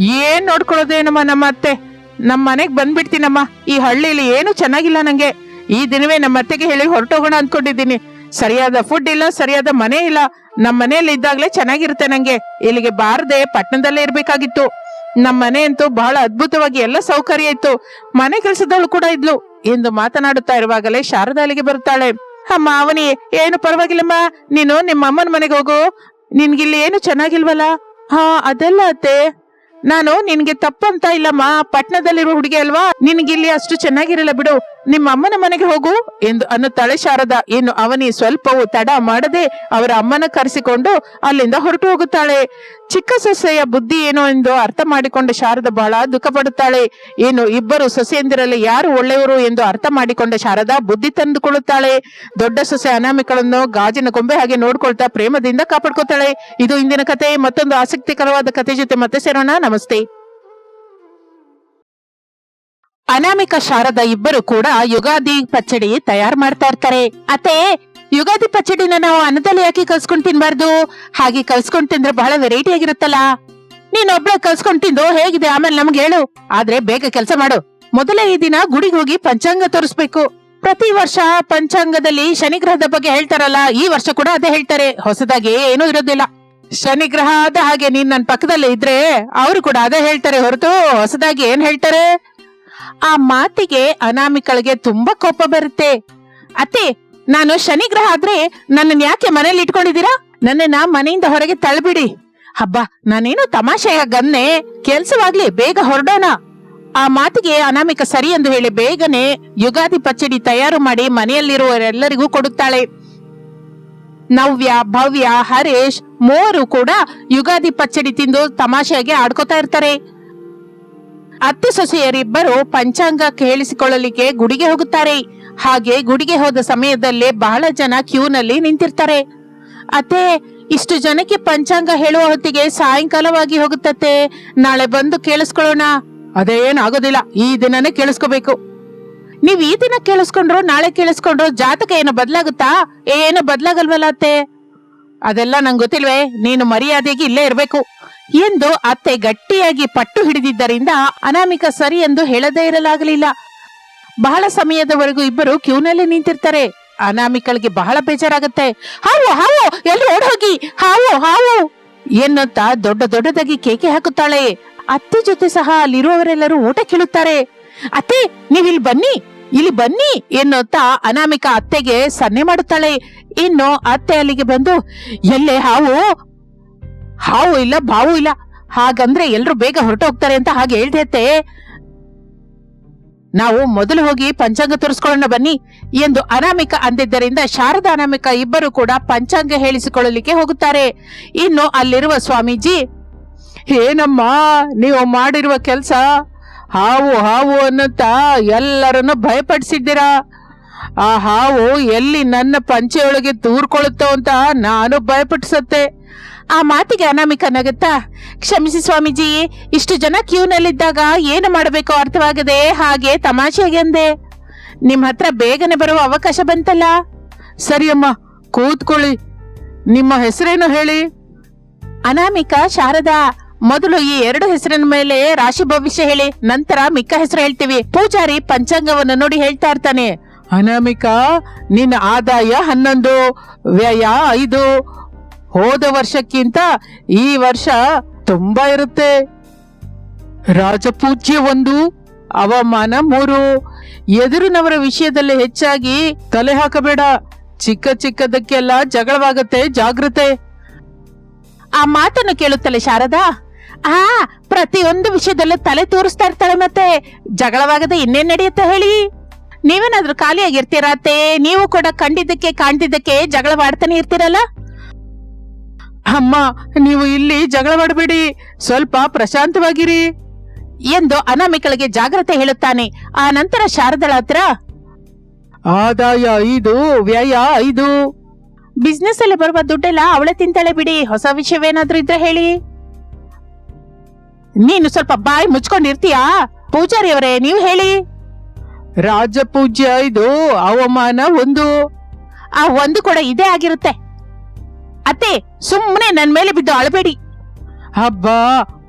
ಏನ್ ನೋಡ್ಕೊಳ್ಳೋದೇನಮ್ಮ ನಮ್ಮ ಅತ್ತೆ? ನಮ್ಮ ಮನೆಗ್ ಬಂದ್ಬಿಡ್ತೀನಮ್ಮ. ಈ ಹಳ್ಳಿಲಿ ಏನು ಚೆನ್ನಾಗಿಲ್ಲ ನಂಗೆ. ಈ ದಿನವೇ ನಮ್ಮ ಅತ್ತೆಗೆ ಹೇಳಿ ಹೊರಟೋಗೋಣ ಅನ್ಕೊಂಡಿದ್ದೀನಿ. ಸರಿಯಾದ ಫುಡ್ ಇಲ್ಲ, ಸರಿಯಾದ ಮನೆ ಇಲ್ಲ. ನಮ್ಮ ಮನೆಯಲ್ಲಿ ಇದ್ದಾಗ್ಲೇ ಚೆನ್ನಾಗಿರುತ್ತೆ ನಂಗೆ. ಇಲ್ಲಿಗೆ ಬಾರದೆ ಪಟ್ಟಣದಲ್ಲೇ ಇರ್ಬೇಕಾಗಿತ್ತು. ನಮ್ಮ ಮನೆ ಅಂತೂ ಬಹಳ ಅದ್ಭುತವಾಗಿ ಎಲ್ಲ ಸೌಕರ್ಯ ಇತ್ತು. ಮನೆ ಕೆಲಸದವಳು ಕೂಡ ಇದ್ಲು. ಎಂದು ಮಾತನಾಡುತ್ತಾ ಇರುವಾಗಲೇ ಶಾರದಾಳಿಗೆ ಬರುತ್ತಾಳೆ. ಅಮ್ಮ, ಅವನಿ, ಏನು ಪರವಾಗಿಲ್ಲಮ್ಮ. ನೀನು ನಿಮ್ಮ ಅಮ್ಮನ ಮನೆಗೆ ಹೋಗು. ನಿನ್ಗಿಲ್ಲಿ ಏನು ಚೆನ್ನಾಗಿಲ್ವಲ್ಲ? ಹಾ, ಅದೆಲ್ಲ ಅತ್ತೆ. ನಾನು ನಿನ್ಗೆ ತಪ್ಪಂತ ಇಲ್ಲಮ್ಮ. ಪಟ್ಟಣದಲ್ಲಿರುವ ಹುಡುಗಿ ಅಲ್ವಾ? ನಿನ್ಗಿಲ್ಲಿ ಅಷ್ಟು ಚೆನ್ನಾಗಿರಲ್ಲ ಬಿಡು. ನಿಮ್ಮ ಅಮ್ಮನ ಮನೆಗೆ ಹೋಗು ಎಂದು ಅನ್ನುತ್ತಾಳೆ ಶಾರದ ಇನ್ನು ಅವನಿ ಸ್ವಲ್ಪವೂ ತಡ ಮಾಡದೆ ಅವರ ಅಮ್ಮನ ಕರೆಸಿಕೊಂಡು ಅಲ್ಲಿಂದ ಹೊರಟು ಹೋಗುತ್ತಾಳೆ. ಚಿಕ್ಕ ಸೊಸೆಯ ಬುದ್ಧಿ ಏನು ಎಂದು ಅರ್ಥ ಮಾಡಿಕೊಂಡ ಶಾರದ ಬಹಳ ದುಃಖ ಪಡುತ್ತಾಳೆ ಏನು, ಇಬ್ಬರು ಸೊಸೆಯಂದಿರಲ್ಲಿ ಯಾರು ಒಳ್ಳೆಯವರು ಎಂದು ಅರ್ಥ ಮಾಡಿಕೊಂಡ ಶಾರದ ಬುದ್ಧಿ ತಂದುಕೊಳ್ಳುತ್ತಾಳೆ. ದೊಡ್ಡ ಸೊಸೆ ಅನಾಮಿಕಳನ್ನು ಗಾಜಿನ ಗೊಂಬೆ ಹಾಗೆ ನೋಡ್ಕೊಳ್ತಾ ಪ್ರೇಮದಿಂದ ಕಾಪಾಡ್ಕೊತಾಳೆ ಇದು ಇಂದಿನ ಕತೆ. ಮತ್ತೊಂದು ಆಸಕ್ತಿಕರವಾದ ಕತೆ ಜೊತೆ ಮತ್ತೆ ಸೇರೋಣ. ನಮಸ್ತೆ. ಅನಾಮಿಕ ಶಾರದ ಇಬ್ಬರು ಕೂಡ ಯುಗಾದಿ ಪಚ್ಚಡಿ ತಯಾರು ಮಾಡ್ತಾ ಇರ್ತಾರೆ. ಅತ್ತೆ, ಯುಗಾದಿ ಪಚ್ಚಡಿನ ನಾವು ಅನ್ನದಲ್ಲಿ ಯಾಕೆ ಕಲ್ಸ್ಕೊಂಡ್ ತಿನ್ಬಾರ್ದು? ಹಾಗೆ ಕಲ್ಸ್ಕೊಂಡ್ ತಿಂದ್ರೆ ಬಹಳ ವೆರೈಟಿ ಆಗಿರುತ್ತಲ್ಲ. ನೀನೊಬ್ಳೆ ಕಲ್ಸ್ಕೊಂಡ್ ತಿಂದು ಹೇಗಿದೆ? ಆಮೇಲೆ ನಮ್ಗೆ ಹೇಳು. ಆದ್ರೆ ಬೇಗ ಕೆಲಸ ಮಾಡು. ಮೊದಲೇ ಈ ದಿನ ಗುಡಿಗೆ ಹೋಗಿ ಪಂಚಾಂಗ ತೋರಿಸ್ಬೇಕು. ಪ್ರತಿ ವರ್ಷ ಪಂಚಾಂಗದಲ್ಲಿ ಶನಿಗ್ರಹದ ಬಗ್ಗೆ ಹೇಳ್ತಾರಲ್ಲ, ಈ ವರ್ಷ ಕೂಡ ಅದೇ ಹೇಳ್ತಾರೆ. ಹೊಸದಾಗಿ ಏನೂ ಇರೋದಿಲ್ಲ. ಶನಿಗ್ರಹ ಆದ ಹಾಗೆ ನೀನ್ ನನ್ನ ಪಕ್ಕದಲ್ಲಿ ಇದ್ರೆ ಅವರು ಕೂಡ ಅದೇ ಹೇಳ್ತಾರೆ ಹೊರತು ಹೊಸದಾಗಿ ಏನ್ ಹೇಳ್ತಾರೆ? ಆ ಮಾತಿಗೆ ಅನಾಮಿಕಳಿಗೆ ತುಂಬಾ ಕೋಪ ಬರುತ್ತೆ. ಅತ್ತೆ, ನಾನು ಶನಿಗ್ರಹ ಆದ್ರೆ ನನ್ನನ್ ಯಾಕೆ ಮನೇಲಿ ಇಟ್ಕೊಂಡಿದ್ದೀರಾ? ನನ್ನನ್ನ ಮನೆಯಿಂದ ಹೊರಗೆ ತಳ್ಬಿಡಿ. ಹಬ್ಬ, ನಾನೇನು ತಮಾಷೆಯ ಗನ್ನೆ, ಕೆಲ್ಸವಾಗ್ಲಿ ಬೇಗ ಹೊರಡೋಣ. ಆ ಮಾತಿಗೆ ಅನಾಮಿಕ ಸರಿ ಎಂದು ಹೇಳಿ ಬೇಗನೆ ಯುಗಾದಿ ಪಚ್ಚಡಿ ತಯಾರು ಮಾಡಿ ಮನೆಯಲ್ಲಿರುವವರೆಲ್ಲರಿಗೂ ಕೊಡುತ್ತಾಳೆ. ನವ್ಯ, ಭವ್ಯ, ಹರೇಶ್ ಮೂವರು ಕೂಡ ಯುಗಾದಿ ಪಚ್ಚಡಿ ತಿಂದು ತಮಾಷೆಯಾಗಿ ಆಡ್ಕೋತಾ ಇರ್ತಾರೆ. ಅತ್ತೆ ಸೊಸೆಯರಿಬ್ಬರು ಪಂಚಾಂಗ ಕೇಳಿಸಿಕೊಳ್ಳಲಿಕ್ಕೆ ಗುಡಿಗೆ ಹೋಗುತ್ತಾರೆ. ಹಾಗೆ ಗುಡಿಗೆ ಹೋದ ಸಮಯದಲ್ಲೇ ಬಹಳ ಜನ ಕ್ಯೂನಲ್ಲಿ ನಿಂತಿರ್ತಾರೆ. ಅತ್ತೆ, ಇಷ್ಟು ಜನಕ್ಕೆ ಪಂಚಾಂಗ ಹೇಳುವ ಹೊತ್ತಿಗೆ ಸಾಯಂಕಾಲವಾಗಿ ಹೋಗುತ್ತತ್ತೆ. ನಾಳೆ ಬಂದು ಕೇಳಿಸ್ಕೊಳ್ಳೋಣ. ಅದೇನಾಗೋದಿಲ್ಲ ಈ ದಿನನೇ ಕೇಳಿಸ್ಕೋಬೇಕು. ನೀವ್ ಈ ದಿನ ಕೇಳಿಸ್ಕೊಂಡ್ರು, ನಾಳೆ ಕೇಳಿಸ್ಕೊಂಡ್ರು ಜಾತಕ ಏನು ಬದ್ಲಾಗುತ್ತಾ? ಏನು ಬದ್ಲಾಗಲ್ವಲ್ಲ ಅತ್ತೆ? ಅದೆಲ್ಲ ನಂಗೆ ಗೊತ್ತಿಲ್ವೇ, ನೀನು ಮರ್ಯಾದೆಗೆ ಇಲ್ಲೇ ಇರ್ಬೇಕು. ಎಂದು ಅತ್ತೆ ಗಟ್ಟಿಯಾಗಿ ಪಟ್ಟು ಹಿಡಿದಿದ್ದರಿಂದ ಅನಾಮಿಕ ಸರಿ ಎಂದು ಹೇಳದೇ ಇರಲಾಗಲಿಲ್ಲ. ಬಹಳ ಸಮಯದವರೆಗೂ ಇಬ್ಬರು ಕ್ಯೂನಲ್ಲಿ ನಿಂತಿರ್ತಾರೆ. ಅನಾಮಿಕಳಿಗೆ ಬಹಳ ಬೇಜಾರಾಗುತ್ತೆ. ಹಾವು ಹಾವು ಎಲ್ಲಿ ಓಡೋಗಿ. ಹಾವು ಹಾವು ಎನ್ನುತ್ತಾ ದೊಡ್ಡ ದೊಡ್ಡದಾಗಿ ಕೇಕೆ ಹಾಕುತ್ತಾಳೆ. ಅತ್ತೆ ಜೊತೆ ಸಹ ಅಲ್ಲಿರುವವರೆಲ್ಲರೂ ಊಟ ಕೇಳುತ್ತಾರೆ. ಅತ್ತೆ, ನೀವಿಲ್ಲಿ ಬನ್ನಿ, ಇಲ್ಲಿ ಬನ್ನಿ ಎನ್ನುತ್ತಾ ಅನಾಮಿಕ ಅತ್ತೆಗೆ ಸನ್ನೆ ಮಾಡುತ್ತಾಳೆ. ಇನ್ನು ಅತ್ತೆ ಅಲ್ಲಿಗೆ ಬಂದು, ಎಲ್ಲೇ ಹಾವು? ಹಾವು ಇಲ್ಲ, ಬಾವು ಇಲ್ಲ. ಹಾಗಂದ್ರೆ ಎಲ್ರು ಬೇಗ ಹೊರಟು ಹೋಗ್ತಾರೆ ಅಂತ ಹಾಗೆ ಹೇಳ್ದೆ ನಾವು ಮೊದಲು ಹೋಗಿ ಪಂಚಾಂಗ ತೋರಿಸ್ಕೊಳ್ಳೋಣ ಬನ್ನಿ. ಎಂದು ಅನಾಮಿಕ ಅಂದಿದ್ದರಿಂದ ಶಾರದ ಅನಾಮಿಕ ಇಬ್ಬರು ಕೂಡ ಪಂಚಾಂಗ ಹೇಳಿಸಿಕೊಳ್ಳಲಿಕ್ಕೆ ಹೋಗುತ್ತಾರೆ. ಇನ್ನು ಅಲ್ಲಿರುವ ಸ್ವಾಮೀಜಿ, ಏನಮ್ಮ, ನೀವು ಮಾಡಿರುವ ಕೆಲಸ ಹಾವು ಹಾವು ಅನ್ನುತ್ತಾ ಎಲ್ಲರನ್ನು ಭಯಪಡಿಸಿದ್ದೀರಾ? ಆ ಹಾವು ಎಲ್ಲಿ ನನ್ನ ಪಂಚೆಯೊಳಗೆ ತೂರ್ಕೊಳ್ಳುತ್ತೋ ಅಂತ ನಾನು ಭಯಪಡಿಸತ್ತೆ ಆ ಮಾತಿಗೆ ಅನಾಮಿಕ ನಗುತ್ತಾ, ಕ್ಷಮಿಸಿ ಸ್ವಾಮೀಜಿ, ಇಷ್ಟು ಜನ ಕ್ಯೂನಲ್ಲಿದ್ದಾಗ ಏನು ಮಾಡಬೇಕು ಅರ್ಥವಾಗದೆ ಹಾಗೆ ತಮಾಷೆಗೆ ಅಂದೆ. ನಿಮ್ ಹತ್ರ ಬೇಗನೆ ಬರುವ ಅವಕಾಶ ಬಂತಲ್ಲ? ಸರಿಯಮ್ಮ ಕೂತ್ಕೊಳ್ಳಿ. ನಿಮ್ಮ ಹೆಸರೇನು ಹೇಳಿ? ಅನಾಮಿಕ ಶಾರದಾ, ಮೊದಲು ಈ ಎರಡು ಹೆಸರಿನ ಮೇಲೆ ರಾಶಿ ಭವಿಷ್ಯ ಹೇಳಿ, ನಂತರ ಮಿಕ್ಕ ಹೆಸರು ಹೇಳ್ತೀವಿ. ಪೂಜಾರಿ ಪಂಚಾಂಗವನ್ನು ನೋಡಿ ಹೇಳ್ತಾ ಇರ್ತಾನೆ. ಅನಾಮಿಕ, ನಿನ್ನ ಆದಾಯ ಹನ್ನೊಂದು, ವ್ಯಯ ಐದು ಹೋದ ವರ್ಷಕ್ಕಿಂತ ಈ ವರ್ಷ ತುಂಬಾ ಇರುತ್ತೆ. ರಾಜಪೂಜ್ಯ ಒಂದು, ಅವಮಾನ ಮೂರು. ಎದುರಿನವರ ವಿಷಯದಲ್ಲಿ ಹೆಚ್ಚಾಗಿ ತಲೆ ಹಾಕಬೇಡ. ಚಿಕ್ಕ ಚಿಕ್ಕದಕ್ಕೆಲ್ಲ ಜಗಳವಾಗತ್ತೆ ಜಾಗೃತೆ ಆ ಮಾತನ್ನು ಕೇಳುತ್ತಲೆ ಶಾರದಾ. ಆ, ಪ್ರತಿಯೊಂದು ವಿಷಯದಲ್ಲೂ ತಲೆ ತೋರಿಸ್ತಾ ಇರ್ತಾಳೆ ಮತ್ತೆ ಜಗಳವಾಗದೆ ಇನ್ನೇನ್ ನಡೆಯುತ್ತೆ ಹೇಳಿ. ನೀವೇನಾದ್ರೂ ಖಾಲಿಯಾಗಿರ್ತೀರಾ ನೀವು ಕೂಡ ಕಂಡಿದ್ದಕ್ಕೆ ಕಾಣ್ತಿದ್ದಕ್ಕೆ ಜಗಳವಾಡ್ತಾನೆ ಇರ್ತೀರಲ್ಲ? ಅಮ್ಮ, ನೀವು ಇಲ್ಲಿ ಜಗಳ ಮಾಡಬೇಡಿ. ಸ್ವಲ್ಪ ಪ್ರಶಾಂತವಾಗಿರಿ. ಎಂದು ಅನಾಮಿಕಳಿಗೆ ಜಾಗ್ರತೆ ಹೇಳುತ್ತಾನೆ. ಆ ನಂತರ ಶಾರದಳ ಹತ್ರ, ಆದಾಯ ಐದು, ವ್ಯಯ ಐದು. ಬಿಸ್ನೆಸ್ ಅಲ್ಲಿ ಬರುವ ದುಡ್ಡೆಲ್ಲ ಅವಳೆ ತಿಂತಾಳೆ ಬಿಡಿ. ಹೊಸ ವಿಷಯವೇನಾದ್ರೂ ಇದ್ರೆ ಹೇಳಿ. ನೀನು ಸ್ವಲ್ಪ ಬಾಯಿ ಮುಚ್ಕೊಂಡಿರ್ತೀಯಾ? ಪೂಜಾರಿ ಅವರೇ ನೀವು ಹೇಳಿ. ರಾಜಪೂಜ್ಯ ಐದು, ಅವಮಾನ ಒಂದು. ಆ ಒಂದು ಕೂಡ ಇದೇ ಆಗಿರುತ್ತೆ. ಅತ್ತೆ ಸುಮ್ಮನೆ ನನ್ ಮೇಲೆ ಬಿದ್ದು ಅಳಬೇಡಿ. ಹಬ್ಬ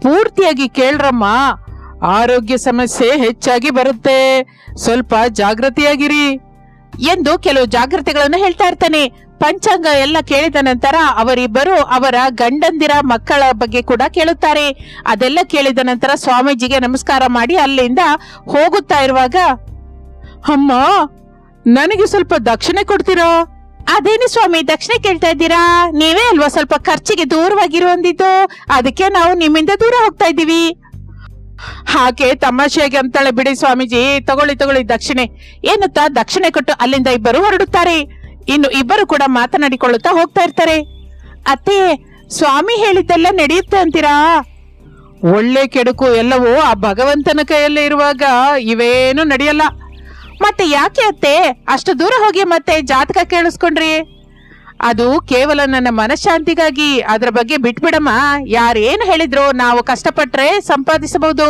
ಪೂರ್ತಿಯಾಗಿ ಕೇಳ್ರಮ್ಮ. ಆರೋಗ್ಯ ಸಮಸ್ಯೆ ಹೆಚ್ಚಾಗಿ ಬರುತ್ತೆ. ಸ್ವಲ್ಪ ಜಾಗೃತಿಯಾಗಿರಿ ಎಂದು ಕೆಲವು ಜಾಗ್ರತೆಗಳನ್ನು ಹೇಳ್ತಾ ಇರ್ತಾನೆ. ಪಂಚಾಂಗ ಎಲ್ಲ ಕೇಳಿದ ನಂತರ ಅವರಿಬ್ಬರು ಅವರ ಗಂಡಂದಿರ ಮಕ್ಕಳ ಬಗ್ಗೆ ಕೂಡ ಕೇಳುತ್ತಾರೆ. ಅದೆಲ್ಲ ಕೇಳಿದ ನಂತರ ಸ್ವಾಮೀಜಿಗೆ ನಮಸ್ಕಾರ ಮಾಡಿ ಅಲ್ಲಿಂದ ಹೋಗುತ್ತಾ ಇರುವಾಗ ಅಮ್ಮ ನನಗೆ ಸ್ವಲ್ಪ ದಕ್ಷಿಣೆ ಕೊಡ್ತೀರಾ? ಅದೇನು ಸ್ವಾಮಿ, ದಕ್ಷಿಣ ಕೇಳ್ತಾ ಇದ್ದೀರಾ? ನೀವೇ ಅಲ್ವಾ ಸ್ವಲ್ಪ ಖರ್ಚಿಗೆ ದೂರವಾಗಿರು ಅಂದಿದ್ದು? ಅದಕ್ಕೆ ನಾವು ನಿಮ್ಮಿಂದ ದೂರ ಹೋಗ್ತಾ ಇದ್ದೀವಿ. ಹಾಗೆ ತಮಾಷೆಯಾಗಿ ಅಂತಾಳೆ ಬಿಡಿ ಸ್ವಾಮೀಜಿ. ತಗೊಳ್ಳಿ ತಗೊಳ್ಳಿ, ದಕ್ಷಿಣೆ. ಏನತ್ತಾ? ದಕ್ಷಿಣೆ ಕೊಟ್ಟು ಅಲ್ಲಿಂದ ಇಬ್ಬರು ಹೊರಡುತ್ತಾರೆ. ಇನ್ನು ಇಬ್ಬರು ಕೂಡ ಮಾತನಾಡಿಕೊಳ್ಳುತ್ತಾ ಹೋಗ್ತಾ ಇರ್ತಾರೆ. ಅತ್ತೆ, ಸ್ವಾಮಿ ಹೇಳಿದ್ದೆಲ್ಲ ನಡೆಯುತ್ತೆ ಅಂತೀರಾ? ಒಳ್ಳೆ ಕೆಡುಕು ಎಲ್ಲವೂ ಆ ಭಗವಂತನ ಕೈಯಲ್ಲಿ ಇರುವಾಗ ಇವೇನು ನಡೆಯಲ್ಲ. ಮತ್ತೆ ಯಾಕೆ ಅತ್ತೆ? ಅಷ್ಟು ದೂರ ಹೋಗಿ ಮತ್ತೆ ಜಾತಕ ಕೇಳಿಸ್ಕೊಂಡ್ರಿ? ಅದು ಕೇವಲ ನನ್ನ ಮನಃಶಾಂತಿಗಾಗಿ. ಅದ್ರ ಬಗ್ಗೆ ಬಿಟ್ಬಿಡಮ್ಮ. ಯಾರೇನು ಹೇಳಿದ್ರು ನಾವು ಕಷ್ಟಪಟ್ರೆ ಸಂಪಾದಿಸಬಹುದು.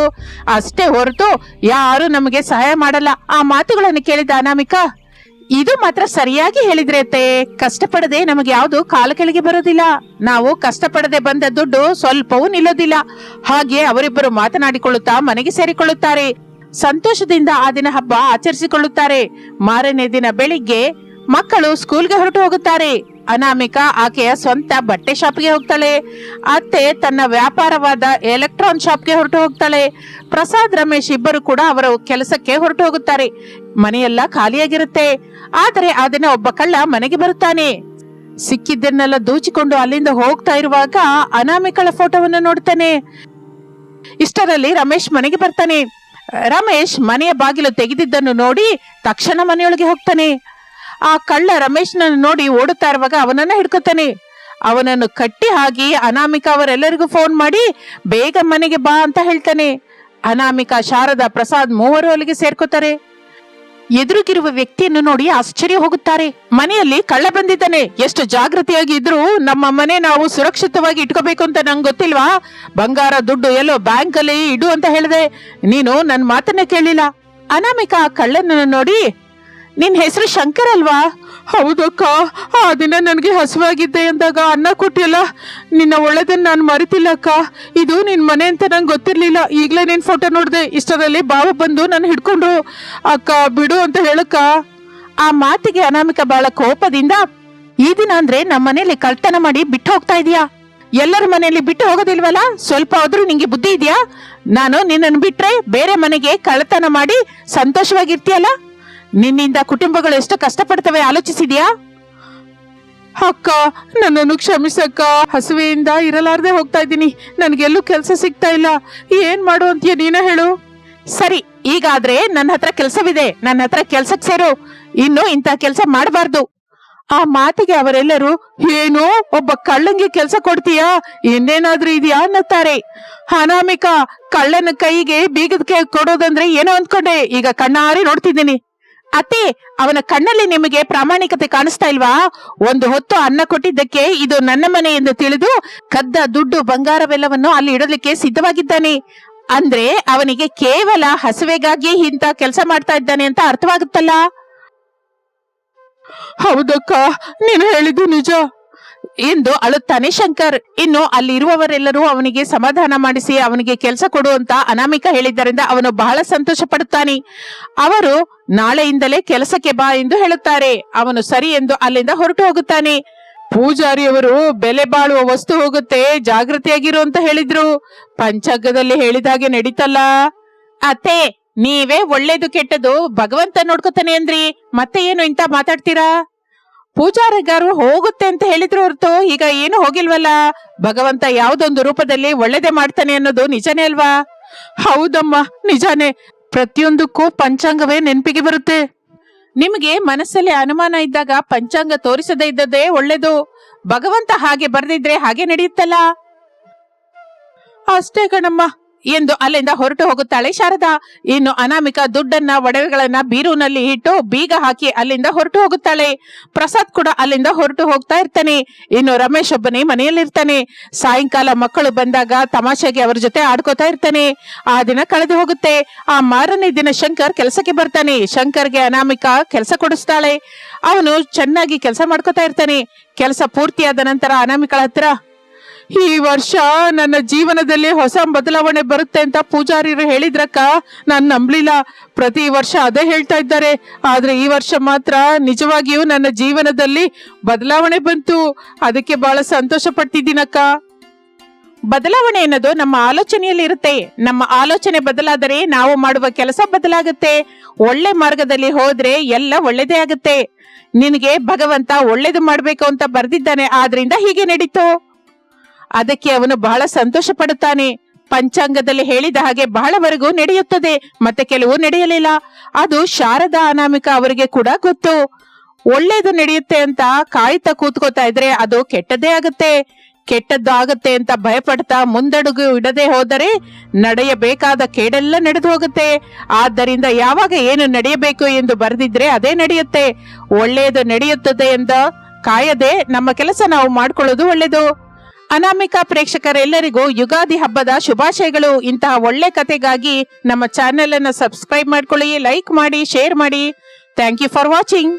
ಅಷ್ಟೇ ಹೊರತು ಯಾರು ನಮಗೆ ಸಹಾಯ ಮಾಡಲ್ಲ. ಆ ಮಾತುಗಳನ್ನು ಕೇಳಿದ ಅನಾಮಿಕ, ಇದು ಮಾತ್ರ ಸರಿಯಾಗಿ ಹೇಳಿದ್ರೆ ಅತ್ತೆ. ಕಷ್ಟಪಡದೆ ನಮಗೆ ಯಾವುದು ಕಾಲ ಕೆಳಗೆ ಬರೋದಿಲ್ಲ. ನಾವು ಕಷ್ಟಪಡದೆ ಬಂದ ದುಡ್ಡು ಸ್ವಲ್ಪವೂ ನಿಲ್ಲೋದಿಲ್ಲ. ಹಾಗೆ ಅವರಿಬ್ಬರು ಮಾತನಾಡಿಕೊಳ್ಳುತ್ತಾ ಮನೆಗೆ ಸೇರಿಕೊಳ್ಳುತ್ತಾರೆ. ಸಂತೋಷದಿಂದ ಆ ದಿನ ಹಬ್ಬ ಆಚರಿಸಿಕೊಳ್ಳುತ್ತಾರೆ. ಮಾರನೇ ದಿನ ಬೆಳಿಗ್ಗೆ ಮಕ್ಕಳು ಸ್ಕೂಲ್ಗೆ ಹೊರಟು ಹೋಗುತ್ತಾರೆ. ಅನಾಮಿಕಾ ಆಕೆಯ ಸ್ವಂತ ಬಟ್ಟೆ ಶಾಪ್ಗೆ ಹೋಗ್ತಾಳೆ. ಅತ್ತೆ ತನ್ನ ವ್ಯಾಪಾರವಾದ ಎಲೆಕ್ಟ್ರಾನ್ ಶಾಪ್ಗೆ ಹೊರಟು ಹೋಗ್ತಾಳೆ. ಪ್ರಸಾದ್ ರಮೇಶ್ ಇಬ್ಬರು ಕೂಡ ಅವರ ಕೆಲಸಕ್ಕೆ ಹೊರಟು ಹೋಗುತ್ತಾರೆ. ಮನೆಯೆಲ್ಲ ಖಾಲಿಯಾಗಿರುತ್ತೆ. ಆದರೆ ಆ ದಿನ ಒಬ್ಬ ಕಳ್ಳ ಮನೆಗೆ ಬರುತ್ತಾನೆ. ಸಿಕ್ಕಿದ್ದನ್ನೆಲ್ಲ ದೂಚಿಕೊಂಡು ಅಲ್ಲಿಂದ ಹೋಗ್ತಾ ಇರುವಾಗ ಅನಾಮಿಕಳ ಫೋಟೋವನ್ನು ನೋಡ್ತಾನೆ ಇಷ್ಟರಲ್ಲಿ ರಮೇಶ್ ಮನೆಗೆ ಬರ್ತಾನೆ. ರಮೇಶ್ ಮನೆಯ ಬಾಗಿಲು ತೆಗೆದಿದ್ದನ್ನು ನೋಡಿ ತಕ್ಷಣ ಮನೆಯೊಳಗೆ ಹೋಗ್ತಾನೆ. ಆ ಕಳ್ಳ ರಮೇಶ್ನನ್ನು ನೋಡಿ ಓಡುತ್ತಾ ಇರುವಾಗ ಅವನನ್ನ ಹಿಡ್ಕೊತಾನೆ. ಅವನನ್ನು ಕಟ್ಟಿ ಹಾಕಿ ಅನಾಮಿಕಾ ಅವರೆಲ್ಲರಿಗೂ ಫೋನ್ ಮಾಡಿ, ಬೇಗ ಮನೆಗೆ ಬಾ ಅಂತ ಹೇಳ್ತಾನೆ. ಅನಾಮಿಕಾ, ಶಾರದಾ, ಪ್ರಸಾದ್ ಮೂವರು ಅಲ್ಲಿಗೆ ಸೇರ್ಕೋತಾರೆ. ಎದುರುಗಿರುವ ವ್ಯಕ್ತಿಯನ್ನು ನೋಡಿ ಆಶ್ಚರ್ಯ ಹೋಗುತ್ತಾರೆ. ಮನೆಯಲ್ಲಿ ಕಳ್ಳ ಬಂದಿದ್ದಾನೆ. ಎಷ್ಟು ಜಾಗೃತಿಯಾಗಿ ಇದ್ರು ನಮ್ಮ ಮನೆ ನಾವು ಸುರಕ್ಷಿತವಾಗಿ ಇಟ್ಕೋಬೇಕು ಅಂತ ನಂಗೆ ಗೊತ್ತಿಲ್ವಾ? ಬಂಗಾರ, ದುಡ್ಡು ಎಲ್ಲೋ ಬ್ಯಾಂಕ್ ಅಲ್ಲಿ ಇಡು ಅಂತ ಹೇಳಿದೆ. ನೀನು ನನ್ನ ಮಾತನ್ನ ಕೇಳಿಲ್ಲ. ಅನಾಮಿಕ ಕಳ್ಳನನ್ನು ನೋಡಿ ನಿನ್ ಹೆಸರು ಶಂಕರ್ ಅಲ್ವಾ? ಹೌದಕ್ಕ. ಆ ದಿನ ನನಗೆ ಹಸುವಾಗಿದ್ದೆ ಅಂದಾಗ ಅನ್ನ ಕೊಟ್ಟಿಲ್ಲ ನಿನ್ನ ಒಳ್ಳೆದನ್ನ ನಾನು ಮರಿತಿಲ್ಲ ಅಕ್ಕ. ಇದು ನಿನ್ನ ಮನೆ ಅಂತ ನಂಗೆ ಗೊತ್ತಿರಲಿಲ್ಲ. ಈಗಲೇ ನಿನ್ ಫೋಟೋ ನೋಡಿದೆ, ಇಷ್ಟರಲ್ಲಿ ಬಾವ ಬಂದು ನಾನು ಹಿಡ್ಕೊಂಡ್ರು ಅಕ್ಕ, ಬಿಡು ಅಂತ ಹೇಳಕ್ಕ. ಆ ಮಾತಿಗೆ ಅನಾಮಿಕ ಬಹಳ ಕೋಪದಿಂದ, ಈ ದಿನ ಅಂದ್ರೆ ನಮ್ಮ ಮನೇಲಿ ಕಳ್ತನ ಮಾಡಿ ಬಿಟ್ಟು ಹೋಗ್ತಾ ಇದೀಯಾ? ಎಲ್ಲರ ಮನೆಯಲ್ಲಿ ಬಿಟ್ಟು ಹೋಗೋದಿಲ್ವಲ್ಲ? ಸ್ವಲ್ಪ ಆದ್ರೂ ನಿಂಗೆ ಬುದ್ಧಿ ಇದೆಯಾ? ನಾನು ನಿನ್ನನ್ನು ಬಿಟ್ರೆ ಬೇರೆ ಮನೆಗೆ ಕಳ್ಳತನ ಮಾಡಿ ಸಂತೋಷವಾಗಿರ್ತೀಯಲ್ಲ? ನಿನ್ನಿಂದ ಕುಟುಂಬಗಳು ಎಷ್ಟು ಕಷ್ಟಪಡ್ತವೆ ಆಲೋಚಿಸಿದ್ಯಾ? ಅಕ್ಕ, ನನ್ನನ್ನು ಕ್ಷಮಿಸಕ್ಕ. ಹಸುವೆಯಿಂದ ಇರಲಾರ್ದೆ ಹೋಗ್ತಾ ಇದ್ದೀನಿ. ನನಗೆಲ್ಲೂ ಕೆಲಸ ಸಿಗ್ತಾ ಇಲ್ಲ. ಏನ್ ಮಾಡು ಅಂತೀಯ ನೀನೇ ಹೇಳು. ಸರಿ, ಈಗಾದ್ರೆ ನನ್ನ ಹತ್ರ ಕೆಲಸವಿದೆ. ನನ್ನ ಹತ್ರ ಕೆಲ್ಸಕ್ ಸೇರು. ಇನ್ನು ಇಂಥ ಕೆಲಸ ಮಾಡಬಾರ್ದು. ಆ ಮಾತಿಗೆ ಅವರೆಲ್ಲರೂ, ಏನು, ಒಬ್ಬ ಕಳ್ಳಂಗೆ ಕೆಲಸ ಕೊಡ್ತೀಯಾ? ಇನ್ನೇನಾದ್ರೂ ಇದೆಯಾ? ಅನ್ನತ್ತಾರೆ. ಅನಾಮಿಕ, ಕಳ್ಳನ ಕೈಗೆ ಬೀಗದ ಕೈ ಕೊಡೋದಂದ್ರೆ ಏನೋ ಅಂದ್ಕೊಂಡೆ ಈಗ ಕಣ್ಣಾರಿ ನೋಡ್ತಿದ್ದೀನಿ. ಅತ್ತೆ, ಅವನ ಕಣ್ಣಲ್ಲಿ ನಿಮಗೆ ಪ್ರಾಮಾಣಿಕತೆ ಕಾಣಿಸ್ತಾ ಇಲ್ವಾ? ಒಂದು ಹೊತ್ತು ಅನ್ನ ಕೊಟ್ಟಿದ್ದಕ್ಕೆ ಇದು ನನ್ನ ಮನೆ ಎಂದು ತಿಳಿದು ಕದ್ದ ದುಡ್ಡು ಬಂಗಾರವೆಲ್ಲವನ್ನು ಅಲ್ಲಿ ಇಡಲಿಕ್ಕೆ ಸಿದ್ಧವಾಗಿದ್ದಾನೆ. ಅಂದ್ರೆ ಅವನಿಗೆ ಕೇವಲ ಹಸುವೆಗಾಗಿ ಇಂಥ ಕೆಲಸ ಮಾಡ್ತಾ ಇದ್ದಾನೆ ಅಂತ ಅರ್ಥವಾಗುತ್ತಲ್ಲ? ಹೌದಕ್ಕ, ನೀನು ಹೇಳಿದ್ದು ನಿಜ. ಎಂದು ಅಳುತ್ತಾನೆ ಶಂಕರ್. ಇನ್ನು ಅಲ್ಲಿರುವವರೆಲ್ಲರೂ ಅವನಿಗೆ ಸಮಾಧಾನ ಮಾಡಿಸಿ ಅವನಿಗೆ ಕೆಲಸ ಕೊಡುವಂತ ಅನಾಮಿಕ ಹೇಳಿದ್ದರಿಂದ ಅವನು ಬಹಳ ಸಂತೋಷ ಪಡುತ್ತಾನೆ. ಅವರು, ನಾಳೆಯಿಂದಲೇ ಕೆಲಸಕ್ಕೆ ಬಾ ಎಂದು ಹೇಳುತ್ತಾರೆ. ಅವನು ಸರಿ ಎಂದು ಅಲ್ಲಿಂದ ಹೊರಟು ಹೋಗುತ್ತಾನೆ. ಪೂಜಾರಿಯವರು, ಬೆಲೆ ಬಾಳುವ ವಸ್ತು ಹೋಗುತ್ತೆ, ಜಾಗೃತಿಯಾಗಿರು ಅಂತ ಹೇಳಿದ್ರು. ಪಂಚಾಂಗದಲ್ಲಿ ಹೇಳಿದಾಗೆ ನಡೀತಲ್ಲ. ಅತ್ತೆ, ನೀವೇ ಒಳ್ಳೇದು ಕೆಟ್ಟದು ಭಗವಂತ ನೋಡ್ಕೊತಾನೆ ಅಂದ್ರಿ. ಮತ್ತೆ ಏನು ಇಂತ ಮಾತಾಡ್ತೀರಾ? ಪೂಜಾರಿಗಾರು ಹೋಗುತ್ತೆ ಅಂತ ಹೇಳಿದ್ರು ಹೊರತು ಈಗ ಏನು ಹೋಗಿಲ್ವಲ್ಲ? ಭಗವಂತ ಯಾವ್ದೊಂದು ರೂಪದಲ್ಲಿ ಒಳ್ಳೇದೇ ಮಾಡ್ತಾನೆ ಅನ್ನೋದು ನಿಜನೇ ಅಲ್ವಾ? ಹೌದಮ್ಮ, ನಿಜಾನೇ. ಪ್ರತಿಯೊಂದಕ್ಕೂ ಪಂಚಾಂಗವೇ ನೆನಪಿಗೆ ಬರುತ್ತೆ. ನಿಮಗೆ ಮನಸ್ಸಲ್ಲಿ ಅನುಮಾನ ಇದ್ದಾಗ ಪಂಚಾಂಗ ತೋರಿಸದೇ ಇದ್ದದೇ ಒಳ್ಳೇದು. ಭಗವಂತ ಹಾಗೆ ಬರ್ದಿದ್ರೆ ಹಾಗೆ ನಡೆಯುತ್ತಲ್ಲ? ಅಷ್ಟೇ ಕಣಮ್ಮ. ಎಂದು ಅಲ್ಲಿಂದ ಹೊರಟು ಹೋಗುತ್ತಾಳೆ. ಶಾರದಾ, ಇನ್ನು ಅನಾಮಿಕ ದುಡ್ಡನ್ನ, ಒಡವೆಗಳನ್ನ ಬೀರುನಲ್ಲಿ ಇಟ್ಟು ಬೀಗ ಹಾಕಿ ಅಲ್ಲಿಂದ ಹೊರಟು ಹೋಗುತ್ತಾಳೆ. ಪ್ರಸಾದ್ ಕೂಡ ಅಲ್ಲಿಂದ ಹೊರಟು ಹೋಗ್ತಾ ಇರ್ತಾನೆ. ಇನ್ನು ರಮೇಶ್ ಒಬ್ಬನೇ ಮನೆಯಲ್ಲಿರ್ತಾನೆ. ಸಾಯಂಕಾಲ ಮಕ್ಕಳು ಬಂದಾಗ ತಮಾಷೆಗೆ ಅವರ ಜೊತೆ ಆಡ್ಕೋತಾ ಇರ್ತಾನೆ. ಆ ದಿನ ಕಳೆದು ಹೋಗುತ್ತೆ. ಆ ಮಾರನೇ ದಿನ ಶಂಕರ್ ಕೆಲಸಕ್ಕೆ ಬರ್ತಾನೆ. ಶಂಕರ್ಗೆ ಅನಾಮಿಕ ಕೆಲಸ ಕೊಡಿಸ್ತಾಳೆ. ಅವನು ಚೆನ್ನಾಗಿ ಕೆಲಸ ಮಾಡ್ಕೋತಾ ಇರ್ತಾನೆ. ಕೆಲಸ ಪೂರ್ತಿಯಾದ ನಂತರ ಅನಾಮಿಕಳ ಹತ್ರ ಈ ವರ್ಷ ನನ್ನ ಜೀವನದಲ್ಲಿ ಹೊಸ ಬದಲಾವಣೆ ಬರುತ್ತೆ ಅಂತ ಪೂಜಾರಿರು ಹೇಳಿದ್ರಕ್ಕ. ನಾನು ನಂಬ್ಲಿಲ್ಲ. ಪ್ರತಿ ವರ್ಷ ಅದೇ ಹೇಳ್ತಾ ಇದ್ದಾರೆ. ಆದರೆ ಈ ವರ್ಷ ಮಾತ್ರ ನಿಜವಾಗಿಯೂ ನನ್ನ ಜೀವನದಲ್ಲಿ ಬದಲಾವಣೆ ಬಂತು. ಅದಕ್ಕೆ ಬಹಳ ಸಂತೋಷ ಪಟ್ಟಿದ್ದೀನಕ್ಕ ಬದಲಾವಣೆ ಅನ್ನೋದು ನಮ್ಮ ಆಲೋಚನೆಯಲ್ಲಿ ಇರುತ್ತೆ. ನಮ್ಮ ಆಲೋಚನೆ ಬದಲಾದರೆ ನಾವು ಮಾಡುವ ಕೆಲಸ ಬದಲಾಗುತ್ತೆ. ಒಳ್ಳೆ ಮಾರ್ಗದಲ್ಲಿ ಹೋದ್ರೆ ಎಲ್ಲ ಒಳ್ಳೇದೇ ಆಗುತ್ತೆ. ನಿನಗೆ ಭಗವಂತ ಒಳ್ಳೇದು ಮಾಡಬೇಕು ಅಂತ ಬರೆದಿದ್ದಾನೆ. ಆದ್ರಿಂದ ಹೀಗೆ ನಡೀತು. ಅದಕ್ಕೆ ಅವನು ಬಹಳ ಸಂತೋಷ ಪಡುತ್ತಾನೆ ಪಂಚಾಂಗದಲ್ಲಿ ಹೇಳಿದ ಹಾಗೆ ಬಹಳವರೆಗೂ ನಡೆಯುತ್ತದೆ, ಮತ್ತೆ ಕೆಲವು ನಡೆಯಲಿಲ್ಲ. ಅದು ಶಾರದಾ ಅನಾಮಿಕ ಅವರಿಗೆ ಕೂಡ ಗೊತ್ತು. ಒಳ್ಳೇದು ನಡೆಯುತ್ತೆ ಅಂತ ಕಾಯ್ತಾ ಕೂತ್ಕೋತಾ ಇದ್ರೆ ಅದು ಕೆಟ್ಟದೇ ಆಗುತ್ತೆ. ಕೆಟ್ಟದ್ದು ಆಗುತ್ತೆ ಅಂತ ಭಯಪಡ್ತಾ ಮುಂದಡುಗು ಇಡದೆ ಹೋದರೆ ನಡೆಯಬೇಕಾದ ಕೇಡೆಲ್ಲ ನಡೆದು ಹೋಗುತ್ತೆ. ಆದ್ದರಿಂದ ಯಾವಾಗ ಏನು ನಡೆಯಬೇಕು ಎಂದು ಬರೆದಿದ್ರೆ ಅದೇ ನಡೆಯುತ್ತೆ. ಒಳ್ಳೆಯದು ನಡೆಯುತ್ತದೆ ಎಂದ ಕಾಯದೆ ನಮ್ಮ ಕೆಲಸ ನಾವು ಮಾಡ್ಕೊಳ್ಳೋದು ಒಳ್ಳೇದು. ಅನಾಮಿಕಾ ಪ್ರೇಕ್ಷಕರೆಲ್ಲರಿಗೂ ಯುಗಾದಿ ಹಬ್ಬದ ಶುಭಾಶಯಗಳು. ಇಂತಹ ಒಳ್ಳೆ ಕತೆಗಾಗಿ ನಮ್ಮ ಚಾನೆಲ್ ಅನ್ನು ಸಬ್ಸ್ಕ್ರೈಬ್ ಮಾಡ್ಕೊಳ್ಳಿ, ಲೈಕ್ ಮಾಡಿ, ಶೇರ್ ಮಾಡಿ. Thank you for watching.